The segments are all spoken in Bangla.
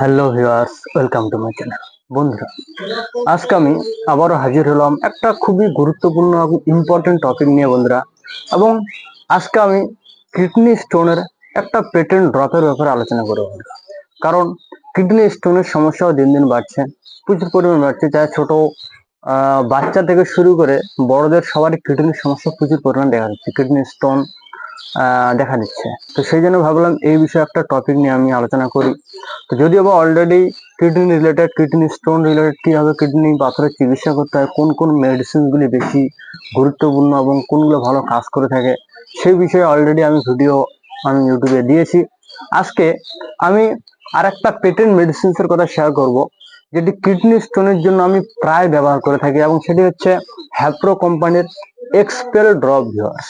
Hello viewers welcome to my channel বন্ধুরা, আজকে আমি আবারও হাজির হলাম একটা খুবই গুরুত্বপূর্ণ এবং ইম্পর্টেন্ট টপিক নিয়ে বন্ধুরা। এবং আজকে আমি কিডনি স্টোনের একটা পেটেন্ট ড্রপের ব্যাপারে আলোচনা করব কারণ কিডনি স্টোনের সমস্যাও দিন দিন বাড়ছে। প্রচুর পরিমাণ বাড়ছে। যা ছোট বাচ্চা থেকে শুরু করে বড়দের সবারই কিডনির সমস্যা প্রচুর পরিমাণ দেখা যাচ্ছে কিডনি স্টোন দেখা দিচ্ছে। তো সেই জন্য ভাবলাম এই বিষয়ে একটা টপিক নিয়ে আমি আলোচনা করি। তো যদিও বা already kidney related kidney stone related কীভাবে কিডনি পাথরের চিকিৎসা করতে হয়, কোন কোন মেডিসিনগুলি বেশি গুরুত্বপূর্ণ এবং কোনগুলো ভালো কাজ করে থাকে, সেই বিষয়ে অলরেডি আমি ভিডিও আমি ইউটিউবে দিয়েছি। আজকে আমি আর একটা পেটেন্ট মেডিসিনসের কথা শেয়ার করব, যেটি কিডনি স্টোনের জন্য আমি প্রায় ব্যবহার করে থাকি এবং সেটি হচ্ছে হ্যাপ্রো কোম্পানির এক্সপেল ড্রপ ভিউয়ার্স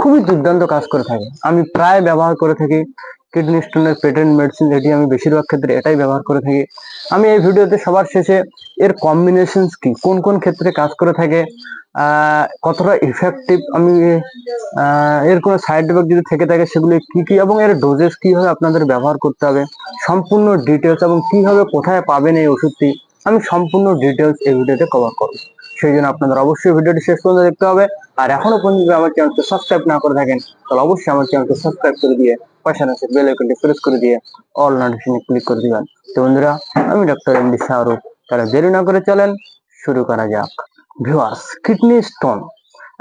খুবই দুর্দান্ত কাজ করে থাকে। আমি প্রায় ব্যবহার করে থাকি। কিডনি স্টোনের পেটেন্ট মেডিসিন এটি আমি বেশিরভাগ ক্ষেত্রে এটাই ব্যবহার করে থাকি। আমি এই ভিডিওতে সবার শেষে এর কম্বিনেশন কি, কোন কোন ক্ষেত্রে কাজ করে থাকে কতটা ইফেক্টিভ আমি এর কোনো সাইড এফেক্ট যদি থেকে থাকে সেগুলি কি কি এবং এর ডোজেস কীভাবে আপনাদের ব্যবহার করতে হবে, সম্পূর্ণ ডিটেলস এবং কীভাবে কোথায় পাবেন এই ওষুধটি, আমি সম্পূর্ণ ডিটেলস এই ভিডিওতে কভার করব। সেই জন্য আপনাদের অবশ্যই ভিডিওটি শেষ পর্যন্ত দেখতে হবে। আর এখনও পর্যন্ত আমার চ্যানেলকে সাবস্ক্রাইব না করে থাকেন, তাহলে অবশ্যই আমার চ্যানেলকে সাবস্ক্রাইব করে দিয়ে পাশে আছে বেল আইকনটি প্রেস করে দিয়ে অল নোটিফিকেশনে ক্লিক করে দিবেন। তো বন্ধুরা, আমি ডক্টর এম ডি শাহরুখ তাহলে দেরি না করে চলেন, শুরু করা যাক। ভিউয়ার্স কিডনি স্টোন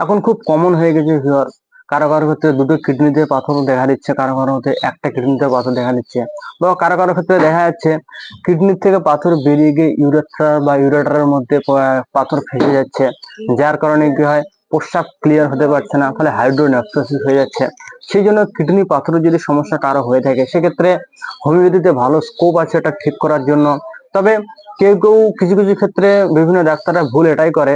এখন খুব কমন হয়ে গেছে ভিউয়ার্স কারও কারও ক্ষেত্রে দুটো কিডনিতে পাথর দেখা দিচ্ছে কারও কারও ক্ষেত্রে একটা কিডনিতে পাথর দেখা দিচ্ছে। বা কারও কারও ক্ষেত্রে দেখা যাচ্ছে কিডনির থেকে পাথর বেরিয়ে গিয়ে ইউরেথ্রা বা ইউরেটারের মধ্যে পাথর ফেসে যাচ্ছে। যার কারণে কি হয় প্রস্রাব ক্লিয়ার হতে পারছে না, ফলে হাইড্রোনেফ্রোসিস হয়ে যাচ্ছে। সেই জন্য কিডনি পাথরের যদি সমস্যা কারও হয়ে থাকে, সেক্ষেত্রে হোমিওপ্যাথিতে ভালো স্কোপ আছে এটা ঠিক করার জন্য। তবে কেউ কেউ কিছু কিছু ক্ষেত্রে বিভিন্ন ডাক্তাররা ভুল এটাই করে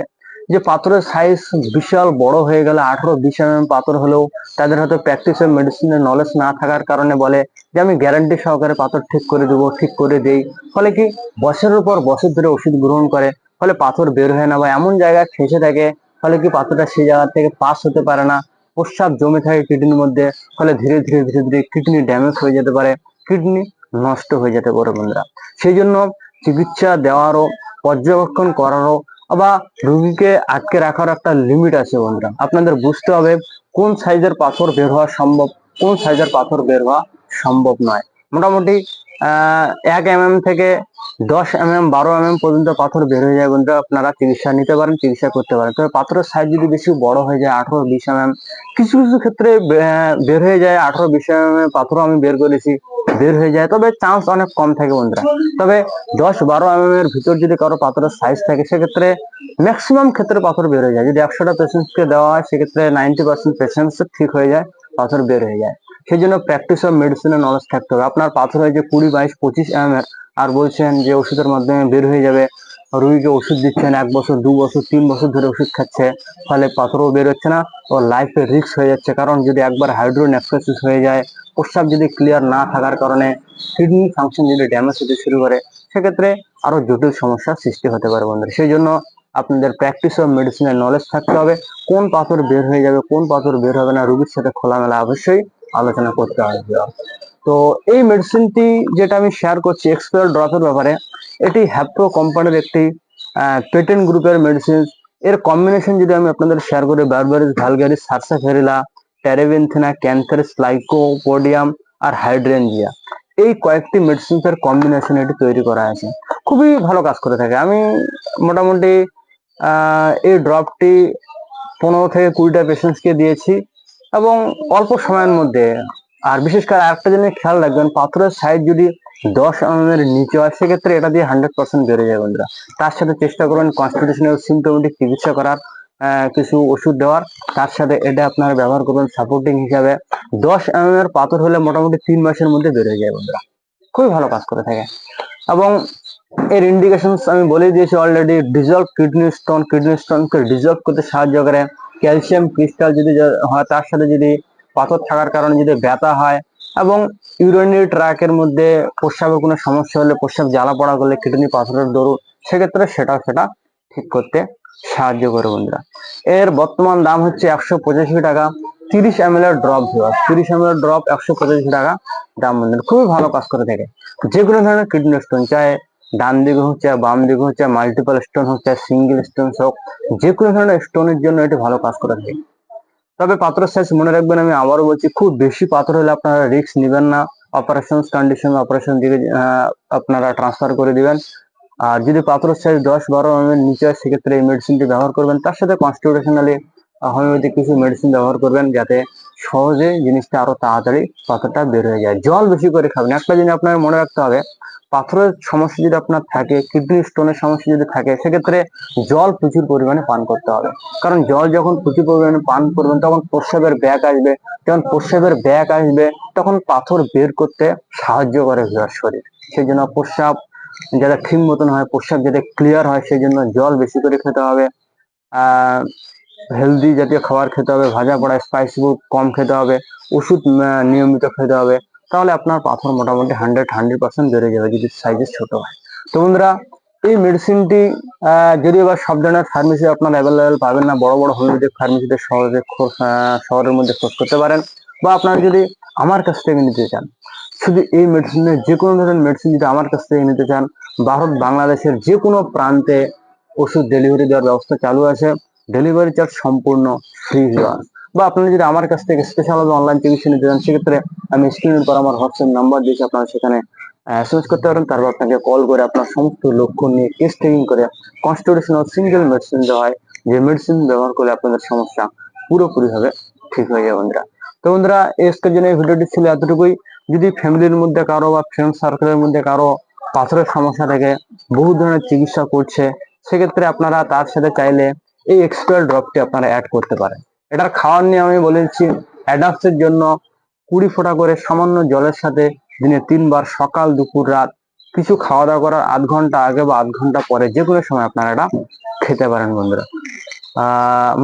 যে পাথরের সাইজ বিশাল বড় হয়ে গেলে আঠারো বিশ এম পাথর হলেও তাদের হয়তো প্র্যাকটিসের মেডিসিনের নলেজ না থাকার কারণে বলে যে আমি গ্যারান্টি সহকারে পাথর ঠিক করে দেবো, ঠিক করে দেই। ফলে কি বছরের পর বছর ধরে ওষুধ গ্রহণ করে, ফলে পাথর বের হয় না বা এমন জায়গায় ফেসে থাকে, ফলে কি পাথরটা সেই জায়গা থেকে পাস হতে পারে না। প্রস্রাব জমে থাকে কিডনির মধ্যে, ফলে ধীরে ধীরে ধীরে ধীরে কিডনি ড্যামেজ হয়ে যেতে পারে কিডনি নষ্ট হয়ে যেতে পারে বন্ধুরা। সেই জন্য চিকিৎসা দেওয়ারও, পর্যবেক্ষণ করারও বা রুগীকে আটকে রাখার একটা লিমিট আছে বন্ধুরা। আপনাদের বুঝতে হবে কোন সাইজের পাথর বের হওয়া সম্ভব, কোন সাইজের পাথর বের হওয়া সম্ভব নয়। মোটামুটি এক এম থেকে দশ এম এম বারো এম পর্যন্ত পাথর বের হয়ে যায় বন্ধুরা। আপনারা চিকিৎসা নিতে পারেন, চিকিৎসা করতে পারেন। তবে পাথরের সাইজ যদি বেশি বড় হয়ে যায়, আঠারো বিশ এম কিছু কিছু ক্ষেত্রে বের হয়ে যায়, আঠারো বিশ এম এম পাথরও আমি বের করেছি। বের হয়ে যায়, তবে চান্স অনেক কম থাকে বন্ধুরা। তবে দশ বারো এম এর ভিতর যদি কারও পাথরের সাইজ থাকে, সেক্ষেত্রে ম্যাক্সিমাম ক্ষেত্রে পাথর বের হয়ে যায়। যদি একশোটা পেশেন্টকে দেওয়া হয়, সেক্ষেত্রে নাইনটি পার্সেন্ট পেশেন্টস ঠিক হয়ে যায়, পাথর বের হয়ে যায়। সেই জন্য প্র্যাকটিস অফ মেডিসিনের নলেজ থাকতে হবে। আপনার পাথর হয়েছে কুড়ি, বাইশ, পঁচিশ এম এর, আর বলছেন যে ওষুধের মাধ্যমে বের হয়ে যাবে, রুগীকে ওষুধ দিচ্ছেন এক বছর, দু বছর, তিন বছর ধরে ওষুধ খাচ্ছে, ফলে পাথরও বের হচ্ছে না, ও লাইফে রিস্ক হয়ে যাচ্ছে। কারণ যদি একবার হাইড্রোনেফ্রোসিস হয়ে যায় প্রস্রাব যদি ক্লিয়ার না থাকার কারণে কিডনি ফাংশন যদি ড্যামেজ হতে শুরু করে, সেক্ষেত্রে আরও জটিল সমস্যার সৃষ্টি হতে পারে বন্ধুরা। সেই জন্য আপনাদের প্র্যাকটিস অফ মেডিসিনের নলেজ থাকতে হবে, কোন পাথর বের হয়ে যাবে, কোন পাথর বের হবে না, রোগীর সাথে খোলামেলা অবশ্যই আলোচনা করতে হবে। তো এই মেডিসিনটি যেটা আমি শেয়ার করছি এক্সপায়ার ড্রপের ব্যাপারে, এটি হ্যাপ্রো কোম্পানির একটি পেটেন্ট গ্রুপের মেডিসিন এর কম্বিনেশন যদি আমি আপনাদের শেয়ার করি berberis vulgaris sarsaparilla terebinthina cantharis lycopodium আর হাইড্রেনজিয়া এই কয়েকটি মেডিসিনস এর কম্বিনেশন এটি তৈরি করা আছে খুবই ভালো কাজ করে থাকে। আমি মোটামুটি এই ড্রপটি পনেরো থেকে কুড়িটা পেশেন্টসকে দিয়েছি এবং অল্প সময়ের মধ্যে, আর বিশেষ করে আরেকটা জিনিস খেয়াল রাখবেন, পাথরের সাইজ যদি দশ এম এর নিচে হয়, সেক্ষেত্রে এটা দিয়ে হান্ড্রেড পার্সেন্ট বেড়ে যায় বন্ধুরা। তার সাথে চেষ্টা করবেন কনস্টিটিউশনাল সিমটোমেটিক চিকিৎসা করার। কিছু ওষুধ দেওয়ার। তার সাথে এটা আপনারা ব্যবহার করবেন সাপোর্টিং হিসাবে। দশ এম এর পাথর হলে মোটামুটি তিন মাসের মধ্যে বেড়ে যায় বন্ধুরা। খুবই ভালো কাজ করে থাকে। এবং এর ইন্ডিকেশন আমি বলে দিয়েছি already dissolve kidney stone kidney স্টোনকে dissolve করতে সাহায্য করে। ক্যালসিয়াম ক্রিস্টাল যদি হয়, তার সাথে যদি পাথর থাকার কারণে যদি ব্যথা হয় এবং ইউরিনারি ট্র্যাকের মধ্যে প্রস্রাবের কোনো সমস্যা হলে, প্রস্রাব জ্বালা পড়া করলে কিডনি পাথরের দরুন সেক্ষেত্রে সেটা সেটা ঠিক করতে সাহায্য করে বন্ধুরা। এর বর্তমান দাম হচ্ছে একশো পঁচাশি টাকা। তিরিশ এম এর ড্রপ তিরিশ এম এর ড্রপ একশো পঁচাশি টাকা। দাম বন্ধুরা, খুবই ভালো কাজ করে থাকে। যে কোনো ধরনের কিডনি স্টোন চায় ডান দিকে হোক চাই বাম দিকে হোক চাই মাল্টিপল স্টোন হোক চাই সিঙ্গেল স্টোন হোক যে কোনো ধরনের স্টোনের জন্য এটি ভালো কাজ করে থাকে। তবে পাত্র সাইজ মনে রাখবেন, আমি আবারও বলছি, খুব বেশি পাত্র হলে আপনারা রিস্ক নেবেন না। অপারেশন কন্ডিশন অপারেশন দিকে আপনারা ট্রান্সফার করে দিবেন। আর যদি পাথরের সাইজ দশ বারো এম এর নিচে হয়, সেক্ষেত্রে এই মেডিসিনটি ব্যবহার করবেন। তার সাথে কনস্টিটিউশনালি হোমিওপ্যাথিক কিছু মেডিসিন ব্যবহার করবেন, যাতে সহজে জিনিসটা আরও তাড়াতাড়ি পাথরটা বের হয়ে যায়। জল বেশি করে খাবেন। একটা জিনিস আপনার মনে রাখতে হবে, পাথরের সমস্যা যদি আপনার থাকে কিডনি স্টোনের সমস্যা যদি থাকে, সেক্ষেত্রে জল প্রচুর পরিমাণে পান করতে হবে। কারণ জল যখন প্রচুর পরিমাণে পান করবেন, তখন প্রস্রাবের ব্যাগ আসবে। যখন প্রস্রাবের ব্যাগ আসবে, তখন পাথর বের করতে সাহায্য করে শরীর। সেই জন্য প্রস্রাব যাতে ঠিক মতন হয় প্রস্রাব যাতে ক্লিয়ার হয় সেই জন্য জল বেশি করে খেতে হবে। হেলদি জাতীয় খাবার খেতে হবে ভাজা পোড়া স্পাইসি ফুড কম খেতে হবে ওষুধ নিয়মিত খেতে হবে। তাহলে আপনার পাথর মোটামুটি হান্ড্রেড হান্ড্রেড পার্সেন্ট বেড়ে যাবে যদি সাইজে ছোট হয়। তো বন্ধুরা এই মেডিসিনটি যদিও বা সব ধরনের ফার্মেসি আপনার অ্যাভেলেবেল পাবেন না বড় বড় হোমিওপ্যাথিক ফার্মেসিতে আহ, শহরের মধ্যে খোঁজ করতে পারেন। বা আপনারা যদি আমার কাছ থেকে নিতে চান, শুধু এই মেডিসিনের যে কোনো ধরনের মেডিসিন যদি আমার কাছ থেকে নিতে চান, ভারত, বাংলাদেশের যে কোনো প্রান্তে ওষুধ ডেলিভারি দেওয়ার ব্যবস্থা চালু আছে। ডেলিভারি চার্জ সম্পূর্ণ ফ্রি দেওয়া বা আপনারা যদি আমার কাছ থেকে স্পেশাল অনলাইন চিকিৎসা নিতে চান, সেক্ষেত্রে আমি স্ক্রিনের পর আমার হোয়াটসঅ্যাপ নাম্বার দিয়েছি, আপনারা সেখানে এসএমএস করতে পারেন। তারপর আপনাকে কল করে আপনার সমস্ত লক্ষ্য নিয়ে কেস টেকিং করে কনস্টিটিউশনাল সিঙ্গেল মেডিসিন দেওয়া হয়। যে মেডিসিন ব্যবহার করলে আপনাদের সমস্যা পুরোপুরিভাবে ঠিক হয়ে যাবে বন্ধুরা। তো বন্ধুরা, আজকের জন্য এই ভিডিওটি ছিল এতটুকুই। যদি ফ্যামিলির মধ্যে কারও বা ফ্রেন্ড সার্কেলের মধ্যে কারও পাথরের সমস্যা থেকে বহু ধরনের চিকিৎসা করছে, সেক্ষেত্রে আপনারা তার সাথে চাইলে এই এক্সপায়ার ড্রপটি আপনারা অ্যাড করতে পারেন। এটার খাওয়ার নিয়ে আমি বলেছি অ্যাডাপ্টের জন্য কুড়ি ফোঁটা করে সামান্য জলের সাথে দিনে তিনবার সকাল, দুপুর, রাত কিছু খাওয়া দাওয়া করার আধ ঘণ্টা আগে বা আধ ঘণ্টা পরে যে কোনো সময় আপনারা এটা খেতে পারেন বন্ধুরা।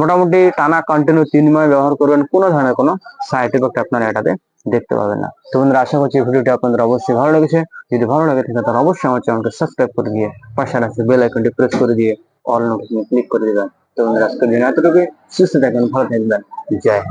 মোটামুটি টানা কন্টিনিউ তিন মাস ব্যবহার করবেন, কোনো ধরনের কোনো সাইড এফেক্ট আপনারা এটাতে দেখতে পাবেন না। তো বন্ধুরা, আশা করছি ভিডিওটি আপনাদের অবশ্যই ভালো লেগেছে। যদি ভালো লাগে থাকে তাহলে অবশ্যই আমার চ্যানেলকে সাবস্ক্রাইব করে দিয়ে পাশে রাখছে বেল আইকনটি প্রেস করে দিয়ে অল নোটিফিকেশন ক্লিক করে দেবেন। তো বন্ধুরা, আজকের দিন এতটুকুই। সুস্থ থাকবেন, ভালো থাকবেন। জয়।